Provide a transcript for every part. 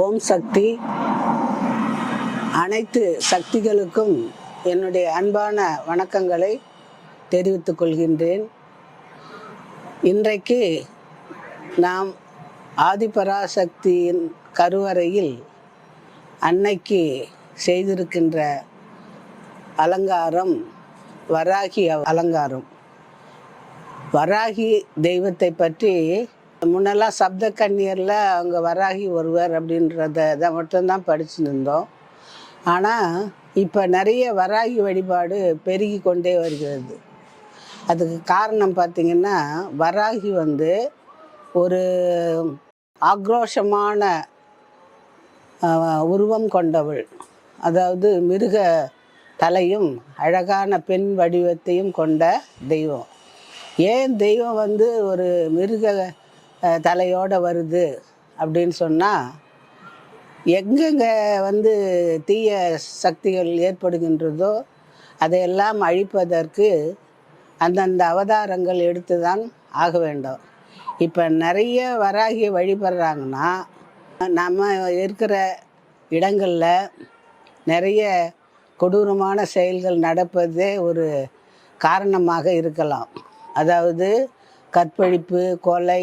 ஓம் சக்தி. அனைத்து சக்திகளுக்கும் என்னுடைய அன்பான வணக்கங்களை தெரிவித்துக் கொள்கின்றேன். இன்றைக்கு நாம் ஆதிபராசக்தியின் கருவறையில் அன்னைக்கு செய்திருக்கின்ற அலங்காரம் வராகி அலங்காரம். வராகி தெய்வத்தை பற்றி முன்னெல்லாம் சப்த கன்னியரில் அவங்க வராகி ஒருவர் அப்படின்றத இதை மட்டும்தான் படிச்சுட்டு இருந்தோம் ஆனால் இப்போ நிறைய வராகி வழிபாடு பெருகி கொண்டே வருகிறது. அதுக்கு காரணம் பார்த்திங்கன்னா வராகி வந்து ஒரு ஆக்ரோஷமான உருவம் கொண்டவள். அதாவது மிருக தலையும் அழகான பெண் வடிவத்தையும் கொண்ட தெய்வம். ஏன் தெய்வம் வந்து ஒரு மிருக தலையோட வருது அப்படின்னு சொன்னால் எங்கெங்கே வந்து தீய சக்திகள் ஏற்படுகின்றதோ அதையெல்லாம் அழிப்பதற்கு அந்தந்த அவதாரங்கள் எடுத்து தான் ஆக வேண்டும். இப்போ நிறைய வராகி வழிபடுறாங்கன்னா நம்ம இருக்கிற இடங்களில் நிறைய கொடூரமான செயல்கள் நடப்பதே ஒரு காரணமாக இருக்கலாம். அதாவது கற்பழிப்பு கொலை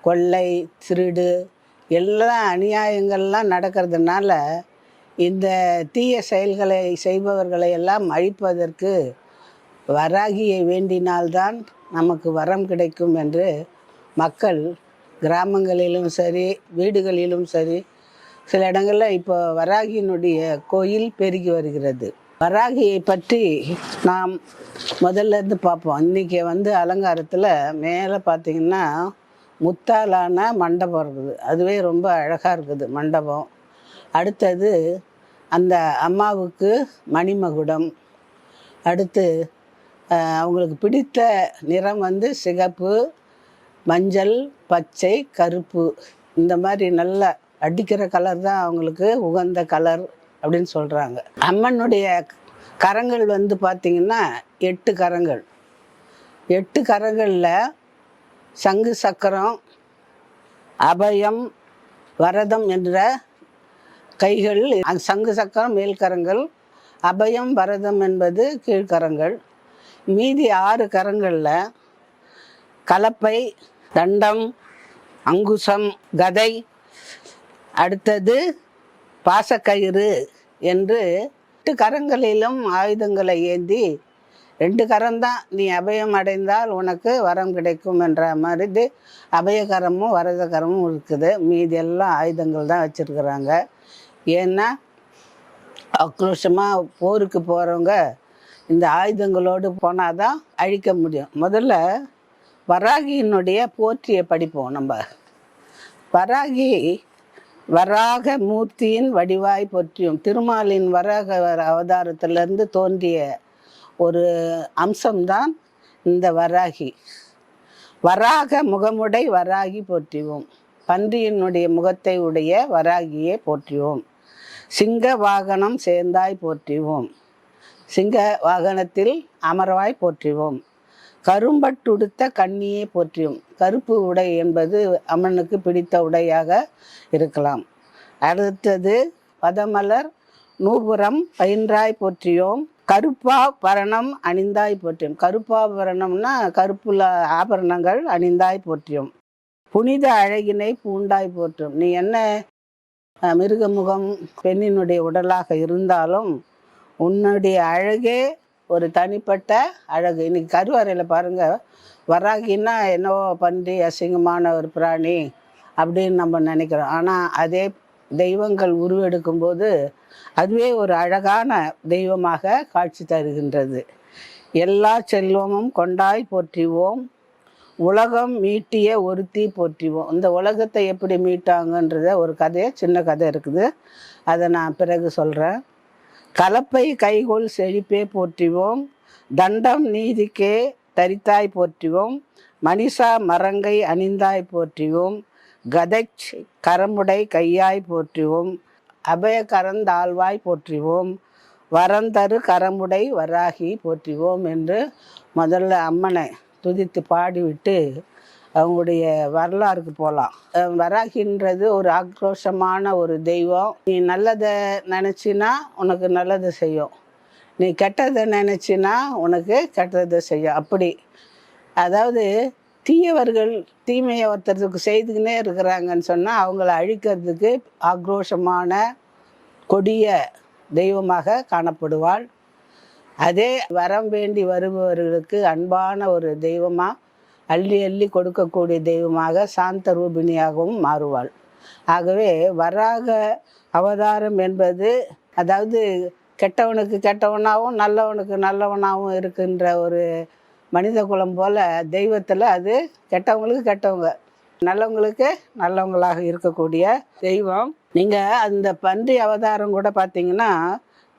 கொள்ளை திருடு எல்லா அநியாயங்கள்லாம் நடக்கிறதுனால இந்த தீய செயல்களை செய்பவர்களை எல்லாம் அழிப்பதற்கு வராகியை வேண்டினால்தான் நமக்கு வரம் கிடைக்கும் என்று மக்கள் கிராமங்களிலும் சரி வீடுகளிலும் சரி சில இடங்களில் இப்போ வராகியினுடைய கோயில் பெருகி வருகிறது. வராகியை பற்றி நாம் முதல்ல இருந்து பார்ப்போம். இன்றைக்கி வந்து அலங்காரத்தில் மேலே பார்த்தீங்கன்னா முத்தாலான மண்டபம் இருக்குது. அதுவே ரொம்ப அழகாக இருக்குது மண்டபம். அடுத்தது அந்த அம்மாவுக்கு மணிமகுடம். அடுத்து அவங்களுக்கு பிடித்த நிறம் வந்து சிகப்பு மஞ்சள் பச்சை கருப்பு. இந்த மாதிரி நல்ல அடிக்கிற கலர் தான் அவங்களுக்கு உகந்த கலர் அப்படின்னு சொல்கிறாங்க அம்மனுடைய கரங்கள் வந்து பார்த்திங்கன்னா எட்டு கரங்கள். எட்டு கரங்களில் சங்கு சக்கரம் அபயம் வரதம் என்ற கைகள் அந்த சங்கு சக்கரம் மேல்கரங்கள் அபயம் வரதம் என்பது கீழ்கரங்கள் மீதி ஆறு கரங்களில் கலப்பை தண்டம் அங்குசம் கதை அடுத்தது பாசக்கயிறு என்று எட்டு கரங்களிலும் ஆயுதங்களை ஏந்தி ரெண்டு கரம்தான். நீ அபயம் அடைந்தால் உனக்கு வரம் கிடைக்கும் என்ற மாதிரி அபயகரமும் வரதகரமும் இருக்குது. மீதி எல்லாம் ஆயுதங்கள் தான் வச்சுருக்குறாங்க. ஏன்னா ஆக்ரோஷமாக போருக்கு போகிறவங்க இந்த ஆயுதங்களோடு போனால் தான் அழிக்க முடியும். முதல்ல வராகியினுடைய போற்றியை படிப்போம் நம்ம. வராகி வராக மூர்த்தியின் வடிவாய் போற்றியும். திருமாலின் வராக அவதாரத்திலிருந்து தோன்றிய ஒரு அம்சம்தான் இந்த வராகி. வராக முகமுடை வராகி போற்றிவோம். பன்றியினுடைய முகத்தை உடைய வராகியை போற்றிவோம். சிங்க வாகனம் சேர்ந்தாய் போற்றிவோம். சிங்க வாகனத்தில் அமரவாய் போற்றிவோம். கரும்பட்டுடுத்த கண்ணியை போற்றியும். கருப்பு உடை என்பது அம்மனுக்கு பிடித்த உடையாக இருக்கலாம். அடுத்தது பதமலர் நூபுரம் பயின்றாய் போற்றியோம். கருப்பா பரணம் அணிந்தாய் போற்றியும். கருப்பாபரணம்னா கருப்புல ஆபரணங்கள் அணிந்தாய் போற்றியும். புனித அழகினை பூண்டாய் போற்றும் நீ என்ன மிருகமுகம் பெண்ணினுடைய உடலாக இருந்தாலும் உன்னுடைய அழகே ஒரு தனிப்பட்ட அழகு. இன்னைக்கு கருவறையில் பாருங்க வராகின்னா என்னவோ பன்றி அசிங்கமான ஒரு பிராணி அப்படின்னு நம்ம நினைக்கிறோம். ஆனால் அதே தெய்வங்கள் உருவெடுக்கும்போது அதுவே ஒரு அழகான தெய்வமாக காட்சி தருகின்றது. எல்லா செல்வமும் கொண்டாய் போற்றிவோம். உலகம் மீட்டிய ஒருத்தி போற்றிவோம். இந்த உலகத்தை எப்படி மீட்டாங்கன்றத ஒரு கதையை சின்ன கதை இருக்குது. அதை நான் பிறகு சொல்கிறேன் கலப்பை கைகோல் செழிப்பே போற்றிவோம். தண்டம் நீதிக்கே தரித்தாய் போற்றிவோம். மனிஷா மரங்கை அணிந்தாய் போற்றிவோம். கதைச் கரமுடை கையாய் போற்றுவோம். அபயகரந்தாழ்வாய் கரந்தாழ்வாய் போற்றிவோம். வரந்தரு கரமுடை வராகி போற்றிவோம் என்று முதல்ல அம்மனை துதித்து பாடிவிட்டு அவங்களுடைய வரலாறுக்கு போகலாம் வராகின்றது ஒரு ஆக்ரோஷமான ஒரு தெய்வம். நீ நல்லதை நினச்சினா உனக்கு நல்லதை செய்யும். நீ கெட்டதை நினச்சினா உனக்கு கெட்டதை செய்யும். அப்படி. அதாவது தீயவர்கள் தீமையை ஒருத்தருக்கு செய்துக்கினே இருக்கிறாங்கன்னு சொன்னால் அவங்கள அழிக்கிறதுக்கு ஆக்ரோஷமான கொடிய தெய்வமாக காணப்படுவாள். அதே வரம் வேண்டி வருபவர்களுக்கு அன்பான ஒரு தெய்வமாக அள்ளி அள்ளி கொடுக்கக்கூடிய தெய்வமாக சாந்த ரூபிணியாகவும் மாறுவாள். ஆகவே வராக அவதாரம் என்பது அதாவது கெட்டவனுக்கு கெட்டவனாகவும் நல்லவனுக்கு நல்லவனாகவும் இருக்கின்ற ஒரு மனித குலம் போல் தெய்வத்தில் அது கெட்டவங்களுக்கு கெட்டவங்க. நல்லவங்களுக்கு நல்லவங்களாக இருக்கக்கூடிய தெய்வம். நீங்கள் அந்த பன்றி அவதாரம் கூட பார்த்தீங்கன்னா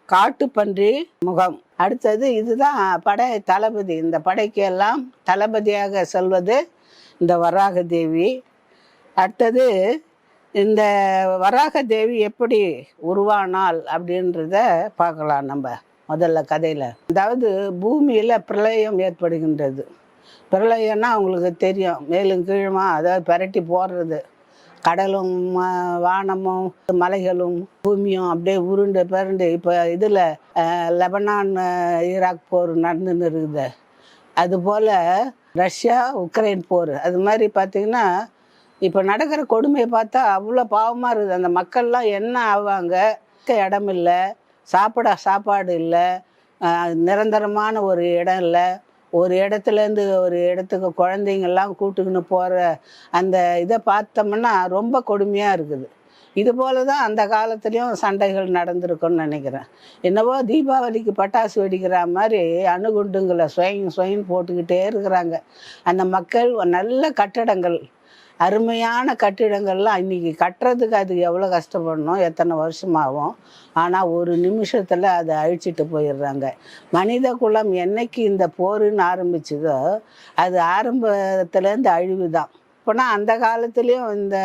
காட்டுப்பன்றி முகம். அடுத்தது இதுதான் படை தளபதி. இந்த படைக்கு எல்லாம் தளபதியாக செல்வது இந்த வராக தேவி. அடுத்தது இந்த வராக தேவி எப்படி உருவானாள் அப்படின்றத பார்க்கலாம் நம்ம. முதல்ல கதையில். அதாவது பூமியில் பிரளயம் ஏற்படுகின்றது. பிரளயம்னா அவங்களுக்கு தெரியும். மேலும் கீழுமா அதாவது பிரட்டி போடுறது. கடலும் வானமும் மலைகளும் பூமியும் அப்படியே உருண்டு பிறண்டு இப்போ இதில் லெபனான் ஈராக் போர் நடந்துன்னு இருக்குது. அதுபோல் ரஷ்யா உக்ரைன் போர். அது மாதிரி பார்த்திங்கன்னா இப்போ நடக்கிற கொடுமையை பார்த்தா அவ்வளோ பாவமாக இருக்குது. அந்த மக்கள்லாம் என்ன ஆவாங்க? இருக்க இடம் இல்லை. சாப்பிட சாப்பாடு இல்லை. நிரந்தரமான ஒரு இடம் இல்லை. ஒரு இடத்துலேருந்து ஒரு இடத்துக்கு குழந்தைங்கள்லாம் கூட்டுக்கின்னு போகிற அந்த இதை பார்த்தோம்னா ரொம்ப கொடுமையாக இருக்குது. இது போல தான் அந்த காலத்துலேயும் சண்டைகள் நடந்திருக்குன்னு நினைக்கிறேன். என்னவோ தீபாவளிக்கு பட்டாசு வெடிக்கிற மாதிரி அணுகுண்டுங்களை ஸ்வயம் ஸ்வயம் போட்டுக்கிட்டே இருக்கிறாங்க. அந்த மக்கள் நல்ல கட்டடங்கள் அருமையான கட்டிடங்கள்லாம் இன்றைக்கி கட்டுறதுக்கு அது எவ்வளோ கஷ்டப்படணும்? எத்தனை வருஷமாகும்? ஆனால் ஒரு நிமிஷத்தில் அதை அழிச்சிட்டு போயிடுறாங்க. மனித குலம் என்னைக்கு இந்த போருன்னு ஆரம்பிச்சதோ அது ஆரம்பத்துலேருந்து அழிவு தான் இப்போனா அந்த காலத்துலேயும் இந்த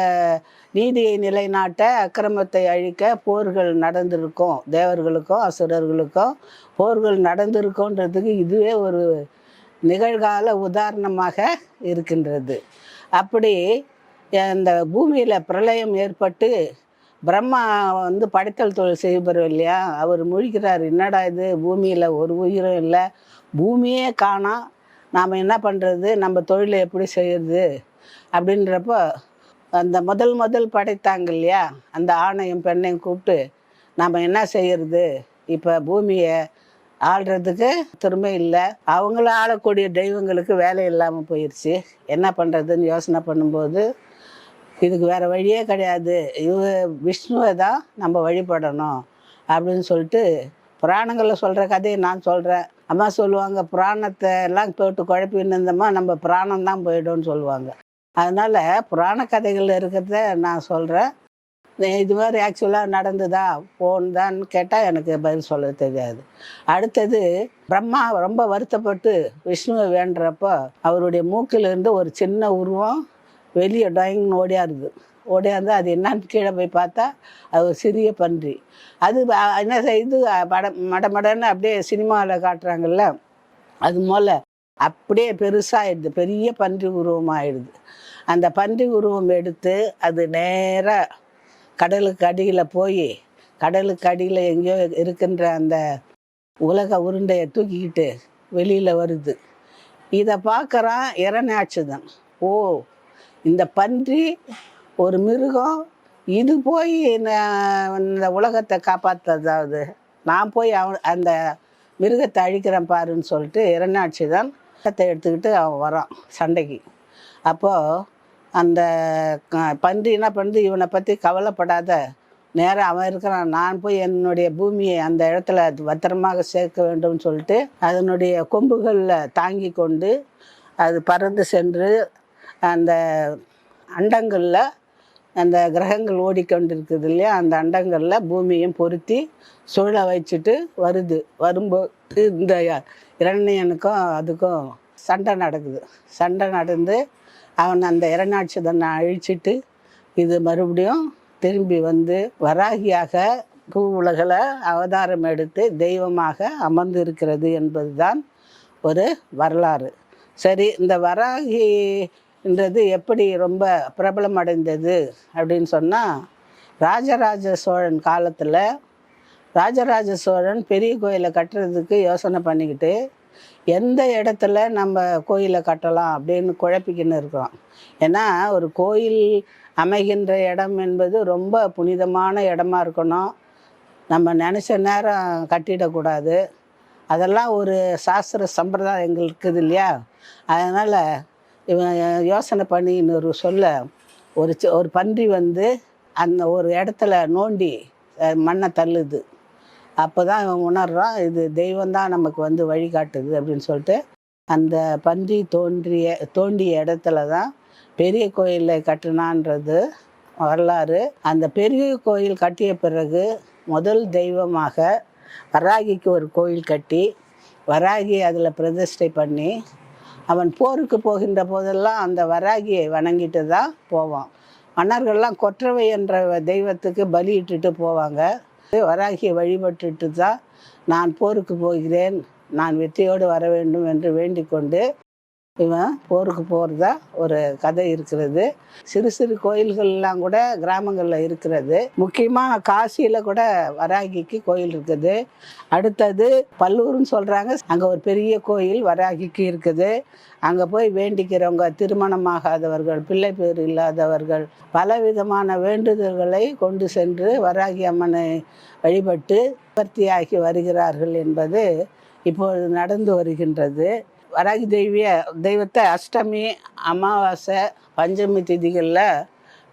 நீதியை நிலைநாட்ட அக்கிரமத்தை அழிக்க போர்கள் நடந்திருக்கும். தேவர்களுக்கும் அசுரர்களுக்கும் போர்கள் நடந்திருக்கோன்றதுக்கு இதுவே ஒரு நிகழ்கால உதாரணமாக இருக்கின்றது. அப்படி இந்த பூமியில் பிரளயம் ஏற்பட்டு பிரம்மா வந்து படைத்தல் தொழில் செய்பவர் இல்லையா? அவர் முழிக்கிறார் என்னடா இது? பூமியில் ஒரு உயிரும் இல்லை. பூமியே காணோம் நாம் என்ன பண்ணுறது நம்ம தொழிலை எப்படி செய்யறது? அப்படின்றப்போ அந்த முதல் முதல் படைத்தாங்க இல்லையா? அந்த ஆணையும் பெண்ணையும் கூப்பிட்டு நாம் என்ன செய்யறது? இப்போ பூமியை ஆள்றதுக்கு திறமை இல்லை. அவங்கள ஆளக்கூடிய தெய்வங்களுக்கு வேலை இல்லாமல் போயிடுச்சு என்ன பண்ணுறதுன்னு யோசனை பண்ணும்போது இதுக்கு வேறு வழியே கிடையாது. இவ விஷ்ணுவை தான் நம்ம வழிபடணும் அப்படின்னு சொல்லிட்டு புராணங்களில் சொல்கிற கதையை நான் சொல்கிறேன் அம்மா சொல்லுவாங்க புராணத்தை எல்லாம் போட்டு குழப்பின்னு இருந்தோமா நம்ம பிராணம் தான் போயிடும்னு சொல்லுவாங்க. அதனால் புராண கதைகளில் இருக்கிறத நான் சொல்கிறேன் இது மாதிரி ஆக்சுவலாக நடந்ததா? போன்தான்னு கேட்டால் எனக்கு பதில் சொல்ல தெரியாது. அடுத்தது பிரம்மா ரொம்ப வருத்தப்பட்டு விஷ்ணுவை வேண்டுறப்போ அவருடைய மூக்கிலிருந்து ஒரு சின்ன உருவம் வெளியே டொயங்னு ஓடியாருது. ஓடியாந்து அது என்னன்னு கீழே போய் பார்த்தா அது ஒரு சிறிய பன்றி. அது என்ன செய்து மட மடமடன்னு அப்படியே சினிமாவில் காட்டுறாங்கல்ல அது போல் அப்படியே பெருசாகிடுது பெரிய பன்றி உருவம் அந்த பன்றி உருவம் எடுத்து அது நேராக கடலுக்கு அடியில் போய் கடலுக்கு அடியில் எங்கேயோ இருக்கின்ற அந்த உலக உருண்டையை தூக்கிக்கிட்டு வெளியில் வருது. இதை பார்க்குறான் இரணாட்சிதன் ஓ இந்த பன்றி ஒரு மிருகம் இது போய் ந- இந்த உலகத்தை காப்பாற்றுறதாவது நான் போய் அவன் அந்த மிருகத்தை அழிக்கிறேன் பாருன்னு சொல்லிட்டு இரண்டாட்சி தான் எடுத்துக்கிட்டு அவன் வரான் சண்டைக்கு. அப்போது அந்த க- பன்றி என்ன பண்ணுது இவனை பற்றி கவலைப்படாத. நேராக அவன் இருக்கிறான். நான் போய் என்னுடைய பூமியை அந்த இடத்துல பத்திரமாக சேர்க்க வேண்டும்னு சொல்லிட்டு அதனுடைய கொம்புகளில் தாங்கி கொண்டு அது பறந்து சென்று அந்த அண்டங்களில் அந்த கிரகங்கள் ஓடிக்கொண்டிருக்குது இல்லையா? அந்த அண்டங்களில் பூமியும் பொருத்தி சுழல வச்சுட்டு வருது. வரும்போது இந்த இரண்யனுக்கும் அதுக்கும் சண்டை நடக்குது. சண்டை நடந்து அவன் அந்த இரநாட்சதனை அழிச்சிட்டு இது மறுபடியும் திரும்பி வந்து வராகியாக பூ உலகில் அவதாரம் எடுத்து தெய்வமாக அமர்ந்து இருக்கிறது என்பதுதான் ஒரு வரலாறு. சரி இந்த வராகின்றது எப்படி ரொம்ப பிரபலம் அடைந்தது அப்படின்னு சொன்னால் ராஜராஜ சோழன் காலத்தில் ராஜராஜ சோழன் பெரிய கோயிலை கட்டுறதுக்கு யோசனை பண்ணிக்கிட்டு எந்த இடத்துல நம்ம கோயிலை கட்டலாம் அப்படின்னு குழப்பிக்கின்னு இருக்கிறோம். ஏன்னா ஒரு கோயில் அமைகின்ற இடம் என்பது ரொம்ப புனிதமான இடமா இருக்கணும். நம்ம நினச்ச நேரம் கட்டிடக்கூடாது. அதெல்லாம் ஒரு சாஸ்திர சம்பிரதாயம் எங்களுக்கு இருக்குது இல்லையா? அதனால் இவன் யோசனை பண்ணி இன்னொரு சொல்ல ஒரு ஒரு பன்றி வந்து அந்த ஒரு இடத்துல நோண்டி மண்ணை தள்ளுது. அப்போ தான் இவன் உணர்றான் இது தெய்வம் தான் நமக்கு வந்து வழிகாட்டுது அப்படின்னு சொல்லிட்டு அந்த பன்றி தோன்றிய தோண்டிய இடத்துல தான் பெரிய கோயிலை கட்டினான்றது வரலாறு. அந்த பெரிய கோயில் கட்டிய பிறகு முதல் தெய்வமாக வராகிக்கு ஒரு கோயில் கட்டி வராகி அதில் பிரதிஷ்டை பண்ணி அவன் போருக்கு போகின்ற போதெல்லாம் அந்த வராகியை வணங்கிட்டு தான் போவான். மன்னர்கள்லாம் கொற்றவை என்ற தெய்வத்துக்கு பலியிட்டுட்டு போவாங்க. வராகியை வழிபட்டுட்டு தான் நான் போருக்கு போகிறேன். நான் வெற்றியோடு வர வேண்டும் என்று வேண்டிக் கொண்டு இவன் போருக்கு போகிறதா ஒரு கதை இருக்கிறது. சிறு சிறு கோயில்கள்லாம் கூட கிராமங்களில் இருக்கிறது. முக்கியமாக காசியில் கூட வராகிக்கு கோயில் இருக்குது. அடுத்தது பல்லூர்னு சொல்கிறாங்க அங்கே ஒரு பெரிய கோயில் வராகிக்கு இருக்குது. அங்கே போய் வேண்டிக்கிறவங்க திருமணமாகாதவர்கள் பிள்ளை பேர் இல்லாதவர்கள் பலவிதமான வேண்டுதல்களை கொண்டு சென்று வராகி அம்மனை வழிபட்டு பர்த்தியாகி வருகிறார்கள் என்பது இப்பொழுது நடந்து வருகின்றது. வராகி தெய்விய தெய்வத்தை அஷ்டமி அமாவாசை பஞ்சமி திதிகளில்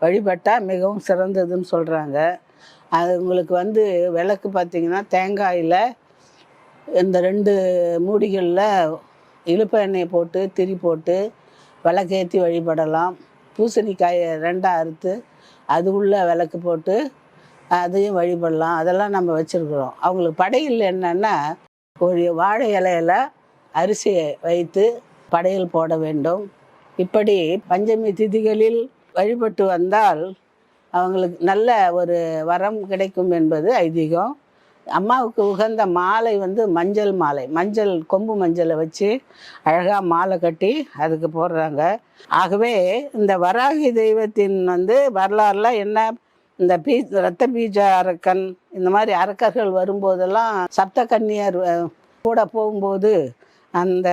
வழிபட்டால் மிகவும் சிறந்ததுன்னு சொல்கிறாங்க அது உங்களுக்கு வந்து விளக்கு பார்த்திங்கன்னா தேங்காயில் இந்த ரெண்டு மூடிகளில் இழுப்ப எண்ணெயை போட்டு திரி போட்டு விளக்கேற்றி வழிபடலாம். பூசணிக்காயை ரெண்டாக அறுத்து அது உள்ளே விளக்கு போட்டு அதையும் வழிபடலாம். அதெல்லாம் நம்ம வச்சுருக்குறோம். அவங்களுக்கு படையில் என்னென்னா ஒரு வாழை இலையில அரிசியை வைத்து படையல் போட வேண்டும். இப்படி பஞ்சமி திதிகளில் வழிபட்டு வந்தால் அவங்களுக்கு நல்ல ஒரு வரம் கிடைக்கும் என்பது ஐதீகம். அம்மாவுக்கு உகந்த மாலை வந்து மஞ்சள் மாலை. மஞ்சள் கொம்பு மஞ்சளை வச்சு அழகாக மாலை கட்டி அதுக்கு போடுறாங்க. ஆகவே இந்த வராகி தெய்வத்தின் வந்து வரலாறுல என்ன? இந்த பீ ரத்த பீஜ அரக்கன் இந்த மாதிரி அரக்கர்கள் வரும்போதெல்லாம் சப்த கன்னியர் கூட போகும்போது அந்த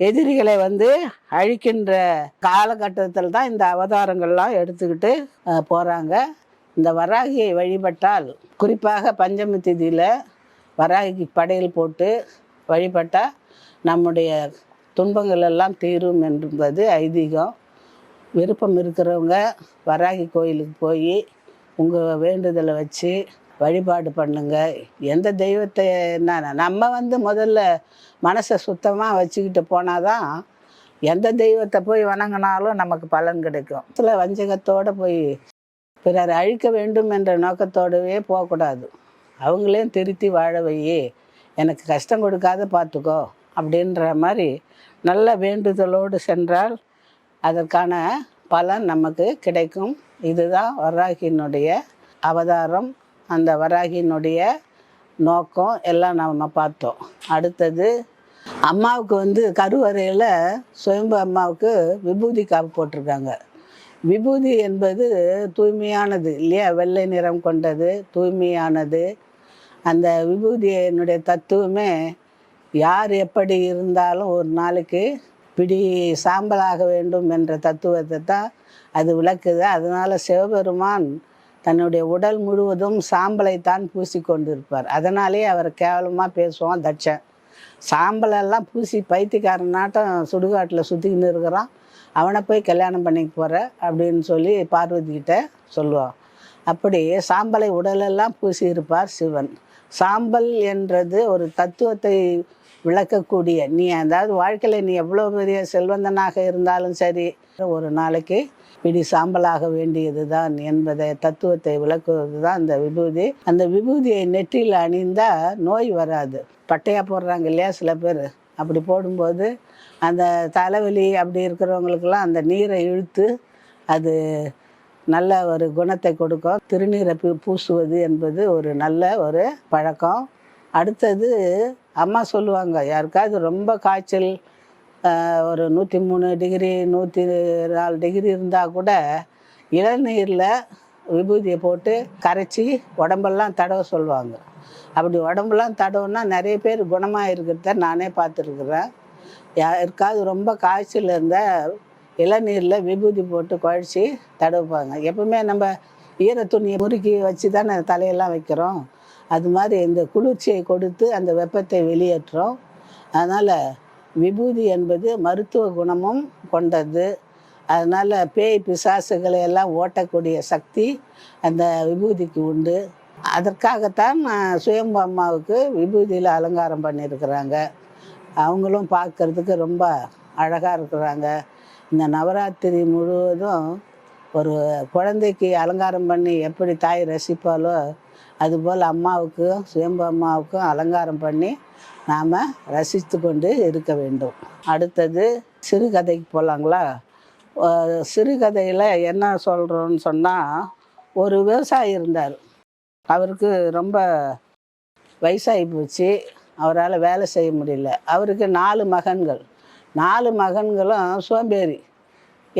எதிரிகளை வந்து அழிக்கின்ற காலகட்டத்தில் தான் இந்த அவதாரங்கள்லாம் எடுத்துக்கிட்டு போகிறாங்க இந்த வராகியை வழிபட்டால் குறிப்பாக பஞ்சமி திதியில் வராகிக்கு படையல் போட்டு வழிபட்டால் நம்முடைய துன்பங்கள் எல்லாம் தீரும் என்பது ஐதீகம். விருப்பம் இருக்கிறவங்க வராகி கோயிலுக்கு போய் உங்கள் வேண்டுதலை வச்சு வழிபாடு பண்ணுங்க. எந்த தெய்வத்தை என்ன நம்ம வந்து முதல்ல மனசை சுத்தமாக வச்சுக்கிட்டு போனால் தான் எந்த தெய்வத்தை போய் வணங்கினாலும் நமக்கு பலன் கிடைக்கும். சில வஞ்சகத்தோடு போய் பிறர் அழிக்க வேண்டும் என்ற நோக்கத்தோடவே போகக்கூடாது. அவங்களையும் திருத்தி வாழ வையே. எனக்கு கஷ்டம் கொடுக்காத பார்த்துக்கோ அப்படின்ற மாதிரி நல்ல வேண்டுதலோடு சென்றால் அதற்கான பலன் நமக்கு கிடைக்கும். இதுதான் வர்ராகியினுடைய அவதாரம். அந்த வராகியினுடைய நோக்கம் எல்லாம் நம்ம பார்த்தோம். அடுத்தது அம்மாவுக்கு வந்து கருவறையில் சுயம்பு அம்மாவுக்கு விபூதி காப்பு போட்டிருக்காங்க. விபூதி என்பது தூய்மையானது இல்லையா? வெள்ளை நிறம் கொண்டது தூய்மையானது. அந்த விபூதியினுடைய தத்துவமே யார் எப்படி இருந்தாலும் ஒரு நாளைக்கு பிடி சாம்பலாக வேண்டும் என்ற தத்துவத்தை தான் அது விளக்குது. அதனால் சிவபெருமான் தன்னுடைய உடல் முழுவதும் சாம்பலைத்தான் பூசி கொண்டிருப்பார் அதனாலேயே அவர் கேவலமாக பேசுவோம் தட்சன். சாம்பலெல்லாம் பூசி பைத்தியக்காரனாட்டம் சுடுகாட்டில் சுற்றிக்கின்னு இருக்கிறான். அவனை போய் கல்யாணம் பண்ணிக்க போகிற அப்படின்னு சொல்லி பார்வதிக்கிட்ட சொல்லுவான் அப்படி சாம்பலை உடலெல்லாம் பூசி இருப்பார் சிவன். சாம்பல் என்றது ஒரு தத்துவத்தை விளக்கக்கூடிய நீ அதாவது வாழ்க்கையில் நீ எவ்வளோ பெரிய செல்வந்தனாக இருந்தாலும் சரி ஒரு நாளைக்கு பிடி சாம்பலாக வேண்டியது தான் என்பதை தத்துவத்தை விளக்குவது தான் அந்த விபூதி. அந்த விபூதியை நெற்றியில் அணிந்தால் நோய் வராது. பட்டையாக போடுறாங்க இல்லையா சில பேர்? அப்படி போடும்போது அந்த தலைவலி அப்படி இருக்கிறவங்களுக்கெல்லாம் அந்த நீரை இழுத்து அது நல்ல ஒரு குணத்தை கொடுக்கும். திருநீரை பூ பூசுவது என்பது ஒரு நல்ல ஒரு பழக்கம். அடுத்தது அம்மா சொல்லுவாங்க யாருக்காவது ரொம்ப காய்ச்சல் ஒரு நூற்றி மூணு டிகிரி நூற்றி நாலு டிகிரி இருந்தால் கூட இளநீரில் விபூதியை போட்டு கரைச்சி உடம்பெல்லாம் தடவ சொல்லுவாங்க. அப்படி உடம்பெல்லாம் தடவுனா நிறைய பேர் குணமாக இருக்கிறத நானே பார்த்துருக்குறேன். யாருக்காவது ரொம்ப காய்ச்சல் இருந்தால் இளநீரில் விபூதி போட்டு குழச்சி தடவுப்பாங்க. எப்பவுமே நம்ம ஈர துணியை முறுக்கி வச்சு தானே தலையெல்லாம் வைக்கிறோம். அது மாதிரி இந்த குளிர்ச்சியை கொடுத்து அந்த வெப்பத்தை வெளியேற்றோம் அதனால் விபூதி என்பது மருத்துவ குணமும் கொண்டது. அதனால் பேய் பிசாசுகளை எல்லாம் ஓட்டக்கூடிய சக்தி அந்த விபூதிக்கு உண்டு. அதற்காகத்தான் சுயம்பு அம்மாவுக்கு விபூதியில் அலங்காரம் பண்ணியிருக்கிறாங்க. அவங்களும் பார்க்கறதுக்கு ரொம்ப அழகாக இருக்கிறாங்க. இந்த நவராத்திரி முழுவதும் ஒரு குழந்தைக்கு அலங்காரம் பண்ணி எப்படி தாய் ரசிப்பாலோ அதுபோல் அம்மாவுக்கும் சுயம்பு அம்மாவுக்கும் அலங்காரம் பண்ணி நாம் ரசித்து கொண்டு இருக்க வேண்டும். அடுத்தது சிறுகதைக்கு போகலாங்களா சிறுகதையில் என்ன சொல்கிறோன்னு சொன்னால் ஒரு விவசாயி இருந்தார். அவருக்கு ரொம்ப வயசாகி போச்சு. அவரால் வேலை செய்ய முடியல. அவருக்கு நாலு மகன்கள். நாலு மகன்களும் சோம்பேறி.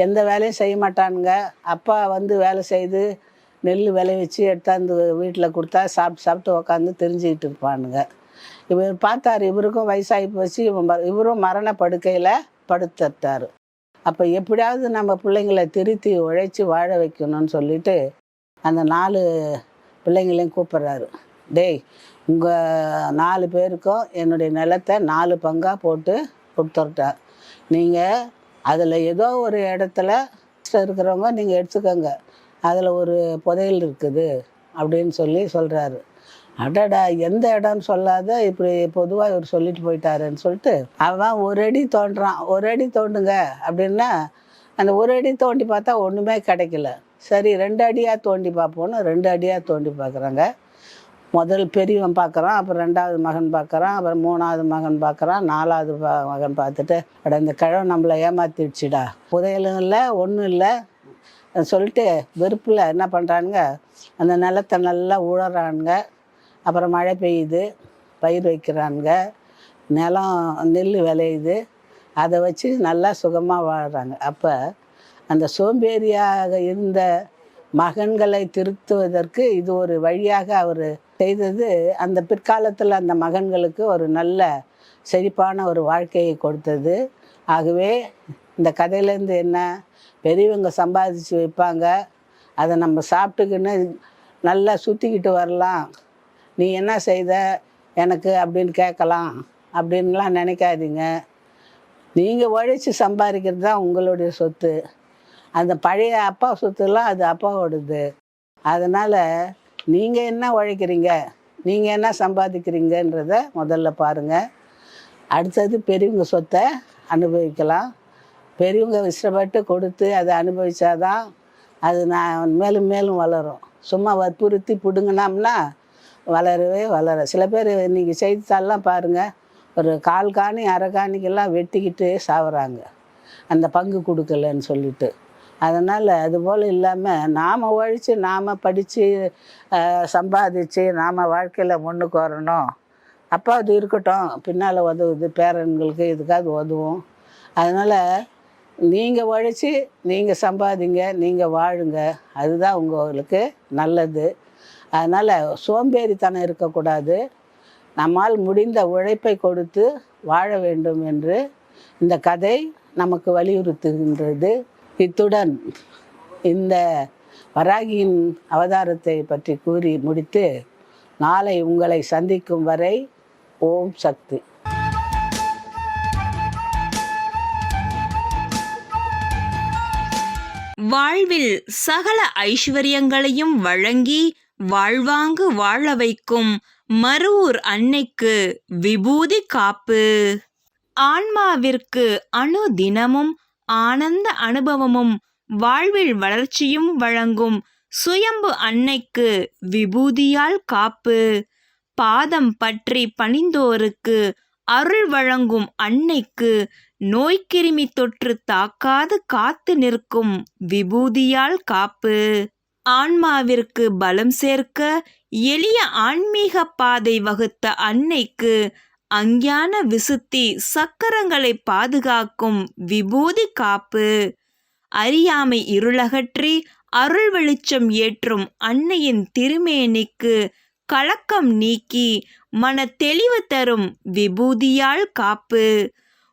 எந்த வேலையும் செய்ய மாட்டானுங்க. அப்பா வந்து வேலை செய்து நெல் விளைவிச்சு எடுத்தாந்து வீட்டில் கொடுத்தா சாப்பிட்டு சாப்பிட்டு உக்காந்து தெரிஞ்சுக்கிட்டு இருப்பானுங்க. இவர் பார்த்தாரு இவருக்கும் வயசாகி போச்சு இவன் இவரும் மரண படுக்கையில் படுத்துட்டார். அப்போ எப்படியாவது நம்ம பிள்ளைங்களை திருத்தி உழைச்சி வாழ வைக்கணும்னு சொல்லிட்டு அந்த நாலு பிள்ளைங்களையும் கூப்பிட்றாரு. டேய் உங்கள் நாலு பேருக்கும் என்னுடைய நிலத்தை நாலு பங்காக போட்டு கொடுத்துட்டார் நீங்கள் அதில் ஏதோ ஒரு இடத்துல இருக்கிறவங்க நீங்கள் எடுத்துக்கோங்க. அதில் ஒரு புதையல் இருக்குது அப்படின்னு சொல்லி சொல்கிறாரு அடடா எந்த இடம்னு சொல்லாத இப்படி பொதுவாக இவர் சொல்லிட்டு போயிட்டாருன்னு சொல்லிட்டு அவன் ஒரு அடி தோண்டுறான் ஒரு அடி தோண்டுங்க அப்படின்னா அந்த ஒரு அடி தோண்டி பார்த்தா ஒன்றுமே கிடைக்கல. சரி ரெண்டு அடியாக தோண்டி பார்ப்போன்னு ரெண்டு அடியாக தோண்டி பார்க்குறாங்க. முதல் பெரியவன் பார்க்குறான் அப்புறம் ரெண்டாவது மகன் பார்க்குறான் அப்புறம் மூணாவது மகன் பார்க்குறான் நாலாவது மகன் பார்த்துட்டு அட இந்த கிழவன் நம்மளை ஏமாத்திடுச்சுடா. புதையலும் இல்லை ஒன்றும் இல்லை. சொல்லிட்டு வெறுப்பில் என்ன பண்ணுறானுங்க அந்த நிலத்தை நல்லா உழறானுங்க. அப்புறம் மழை பெய்யுது பயிர் வைக்கிறாங்க நிலம் நெல் விளையுது. அதை வச்சு நல்லா சுகமாக வாழ்கிறாங்க அப்போ அந்த சோம்பேறியாக இருந்த மகன்களை திருத்துவதற்கு இது ஒரு வழியாக அவர் செய்தது. அந்த பிற்காலத்தில் அந்த மகன்களுக்கு ஒரு நல்ல செழிப்பான ஒரு வாழ்க்கையை கொடுத்தது. ஆகவே இந்த கதையிலேருந்து என்ன பெரியவங்க சம்பாதிச்சு வைப்பாங்க அதை நம்ம சாப்பிட்டுக்கின்னு நல்லா சுற்றிக்கிட்டு வரலாம். நீ என்ன செய்த? எனக்கு அப்படின்னு கேட்கலாம். அப்படின்லாம் நினைக்காதீங்க. நீங்கள் உழைச்சி சம்பாதிக்கிறது தான் உங்களுடைய சொத்து. அந்த பழைய அப்பா சொத்துலாம் அது அப்பாவோடது. அதனால் நீங்கள் என்ன உழைக்கிறீங்க? நீங்கள் என்ன சம்பாதிக்கிறீங்கன்றத முதல்ல பாருங்கள் அடுத்தது பெரியவங்க சொத்தை அனுபவிக்கலாம். பெரியவங்க இஷ்டப்பட்டு கொடுத்து அதை அனுபவித்தாதான் அது நான் மேலும் மேலும் வளரும். சும்மா வற்புறுத்தி பிடுங்கினோம்னா வளரவே வளர. சில பேர் இன்றைக்கி செய்தித்தாள்லாம் பாருங்கள் ஒரு கால் காணி அரை காணிக்கெல்லாம் வெட்டிக்கிட்டு சாவுறாங்க. அந்த பங்கு கொடுக்கலன்னு சொல்லிட்டு. அதனால் அதுபோல் இல்லாமல் நாம் உழைச்சி நாம் படித்து சம்பாதிச்சு நாம் வாழ்க்கையில் முன்னுக்கு வரணும். அப்போ அது இருக்கட்டும் பின்னால் உதவுது பேரன்களுக்கு இதுக்காவது உதவும். அதனால் நீங்கள் உழைச்சி நீங்கள் சம்பாதிங்க நீங்கள் வாழுங்க. அதுதான் உங்களுக்கு நல்லது. அதனால் சோம்பேறித்தனம் இருக்கக்கூடாது. நம்மால் முடிந்த உழைப்பை கொடுத்து வாழ வேண்டும் என்று இந்த கதை நமக்கு வலியுறுத்துகின்றது. இத்துடன் இந்த வராகியின் அவதாரத்தை பற்றி கூறி முடித்து நாளை உங்களை சந்திக்கும் வரை ஓம் சக்தி. வாழ்வில் சகல ஐஸ்வர்யங்களையும் வழங்கி வாழ்வாங்கு வாழ வைக்கும் மருவூர் அன்னைக்கு விபூதி காப்பு. ஆன்மாவிற்கு அணு தினமும் ஆனந்த அனுபவமும் வாழ்வில் வளர்ச்சியும் வழங்கும் சுயம்பு அன்னைக்கு விபூதியால் காப்பு. பாதம் பற்றி பணிந்தோருக்கு அருள் வழங்கும் அன்னைக்கு நோய்க்கிருமி தொற்று தாக்காது காத்து நிற்கும் விபூதியால் காப்பு. ஆன்மாவிற்கு பலம் சேர்க்க எளிய ஆன்மீக பாதை வகுத்த அன்னைக்கு அஞ்ஞான விசுத்தி சக்கரங்களை பாதுகாக்கும் விபூதி காப்பு. அறியாமை இருளகற்றி அருள் வெளிச்சம் ஏற்றும் அன்னையின் திருமேனிக்கு கலக்கம் நீக்கி மன தெளிவு தரும் விபூதியால் காப்பு.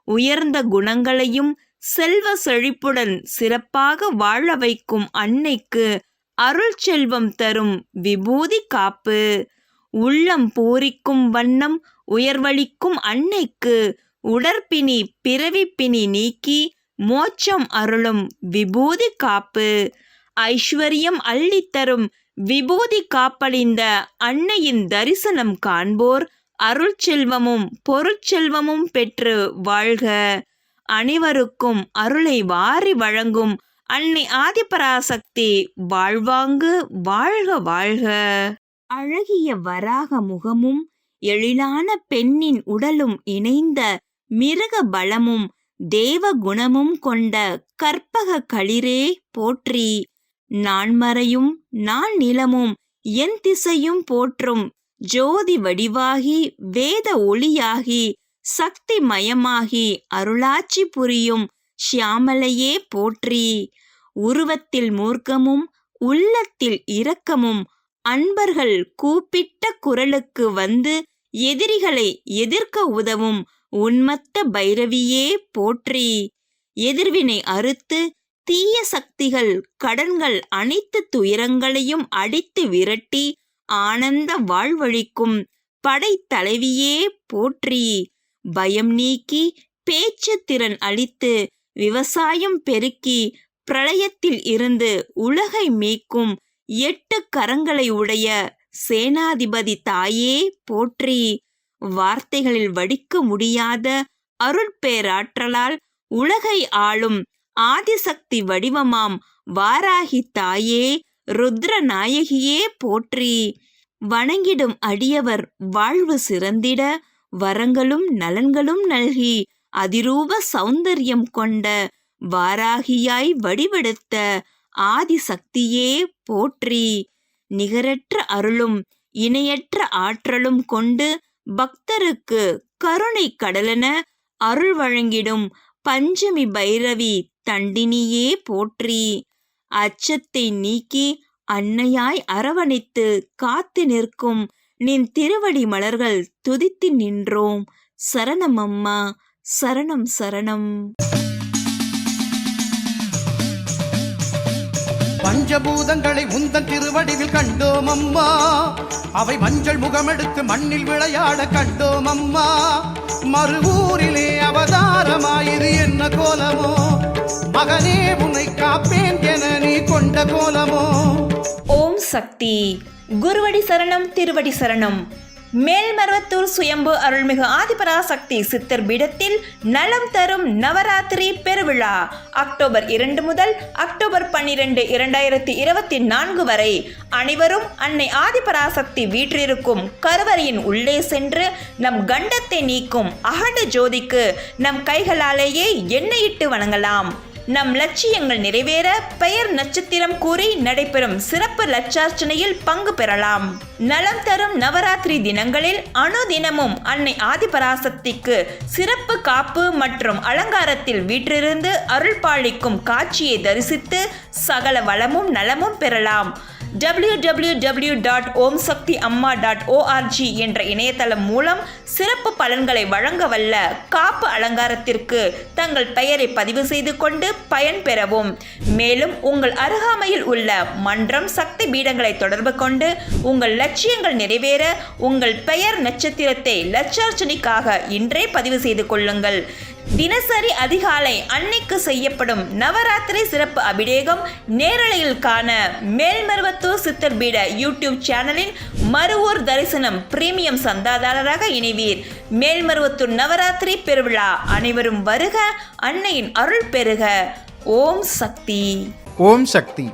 உயர்ந்த குணங்களையும் செல்வ செழிப்புடன் சிறப்பாக வாழ வைக்கும் அன்னைக்கு அருள் செல்வம் தரும் விபூதி காப்பு. உள்ளம் பூரிக்கும் வண்ணம் உயர்வளிக்கும் அன்னைக்கு உடற்பிணி பிறவிப்பிணி நீக்கி மோட்சம் அருளும் விபூதி காப்பு. ஐஸ்வர்யம் அள்ளித்தரும் விபூதி காப்பளிந்த அன்னையின் தரிசனம் காண்போர் அருள் செல்வமும் பொருட்செல்வமும் பெற்று வாழ்க. அனைவருக்கும் அருளை வாரி வழங்கும் அன்னை ஆதிபராசக்தி வாழ்வாங்கு வாழ்க வாழ்க. அழகிய வராக முகமும் எழிலான பெண்ணின் உடலும் இணைந்த மிருக பலமும் தேவ குணமும் கொண்ட கற்பக களிரே போற்றி. நான்மறையும் நான் நிலமும் என் திசையும் போற்றும் ஜோதி வடிவாகி வேத ஒளியாகி சக்தி மயமாகி அருளாட்சி புரியும் ஷியாமலையே போற்றி. உருவத்தில் மூர்க்கமும் உள்ளத்தில் இரக்கமும் அன்பர்கள் கூப்பிட்ட குரலுக்கு வந்து எதிரிகளை எதிர்க்க உதவும் உன்மத்த பைரவியே போற்றி. எதிர்வினை அறுத்து தீய சக்திகள் கடன்கள் அனைத்து துயரங்களையும் அடித்து விரட்டி ஆனந்த வாழ்வழிக்கும் படைத்தலைவியே போற்றி. பயம் நீக்கி பேச்சு திறன் அளித்து விவசாயம் பெருக்கி பிரளயத்தில் இருந்து உலகை மீட்கும் எட்டு கரங்களை உடைய சேனாதிபதி தாயே போற்றி. வார்த்தைகளில் வடிக்க முடியாத அருட்பேராற்றலால் உலகை ஆளும் ஆதிசக்தி வடிவமாம் வாராகி தாயே ருத்ர நாயகியே போற்றி. வணங்கிடும் அடியவர் வாழ்வு சிறந்திட வரங்களும் நலன்களும் நல்கி. அதிரூப சௌந்தரியம் கொண்ட வாராகியாய் வடிவெடுத்த ஆதிசக்தியே போற்றி. நிகரற்ற அருளும் இணையற்ற ஆற்றலும் கொண்டு பக்தருக்கு கருணை கடலென அருள் வழங்கிடும் பஞ்சமி பைரவி தண்டினியே போற்றி. அச்சத்தை நீக்கி அன்னையாய் அரவணைத்து காத்து நிற்கும் நின் திருவடி மலர்கள் துதித்து நின்றோம். சரணம் அம்மா சரணம் சரணம். பஞ்சபூதங்களை உந்தன் திருவடிவில் கண்டோம் அம்மா அவை மஞ்சள் முகமெடுத்து மண்ணில் விளையாட கண்டோம் அம்மா மறுவூரிலே அவதாரமாயிரு என்ன கோலமோ. மகனே உன்னை காப்பேன் என நீ கொண்ட கோலமோ. ஓம் சக்தி. குருவடி சரணம் திருவடி சரணம். மேல்மருவத்தூர் சுயம்பு அருள்மிகு ஆதிபராசக்தி சித்தர் பீடத்தில் நலம் தரும் நவராத்திரி பெருவிழா. அக்டோபர் இரண்டு முதல் அக்டோபர் பன்னிரெண்டு இரண்டாயிரத்தி இருபத்தி நான்கு வரை அனைவரும் அன்னை ஆதிபராசக்தி வீற்றிருக்கும் கருவறையின் உள்ளே சென்று நம் கண்டத்தை நீக்கும் அகண்ட ஜோதிக்கு நம் கைகளாலேயே எண்ணெயிட்டு வணங்கலாம். நம் லட்சியங்கள் நிறைவேற பெயர் நட்சத்திரம் கூறி நடைபெறும் சிறப்பு லட்சார்ச்சனையில் பங்கு பெறலாம். நலம் தரும் நவராத்திரி தினங்களில் அனுதினமும் அன்னை ஆதிபராசக்திக்கு சிறப்பு காப்பு மற்றும் அலங்காரத்தில் வீற்றிருந்து அருள் பாலிக்கும் காட்சியை தரிசித்து சகல வளமும் நலமும் பெறலாம். W W W dot Om Sakthi Amma dot ORG என்ற இணையதளம் மூலம் சிறப்பு பலன்களை வழங்க வல்ல காப்பு அலங்காரத்திற்கு தங்கள் பெயரை பதிவு செய்து கொண்டு பயன் பெறவும். மேலும் உங்கள் அருகாமையில் உள்ள மன்றம் சக்தி பீடங்களை தொடர்பு கொண்டு உங்கள் லட்சியங்கள் நிறைவேற உங்கள் பெயர் நட்சத்திரத்தை லட்சார்ச்சனைக்காக இன்றே பதிவு செய்து கொள்ளுங்கள். தினசரி அதிகாலை அன்னைக்கு செய்யப்படும் நவராத்திரி சிறப்பு அபிஷேகம் நேரலையில் காண மேல்மருவத்தூர் சித்தர் பீட யூடியூப் சேனலின் மறுவூர் தரிசனம் பிரீமியம் சந்தாதாரராக இணைவீர். மேல்மருவத்தூர் நவராத்திரி பெருவிழா அனைவரும் வருக அன்னையின் அருள் பெறுக ஓம் சக்தி. ஓம் சக்தி.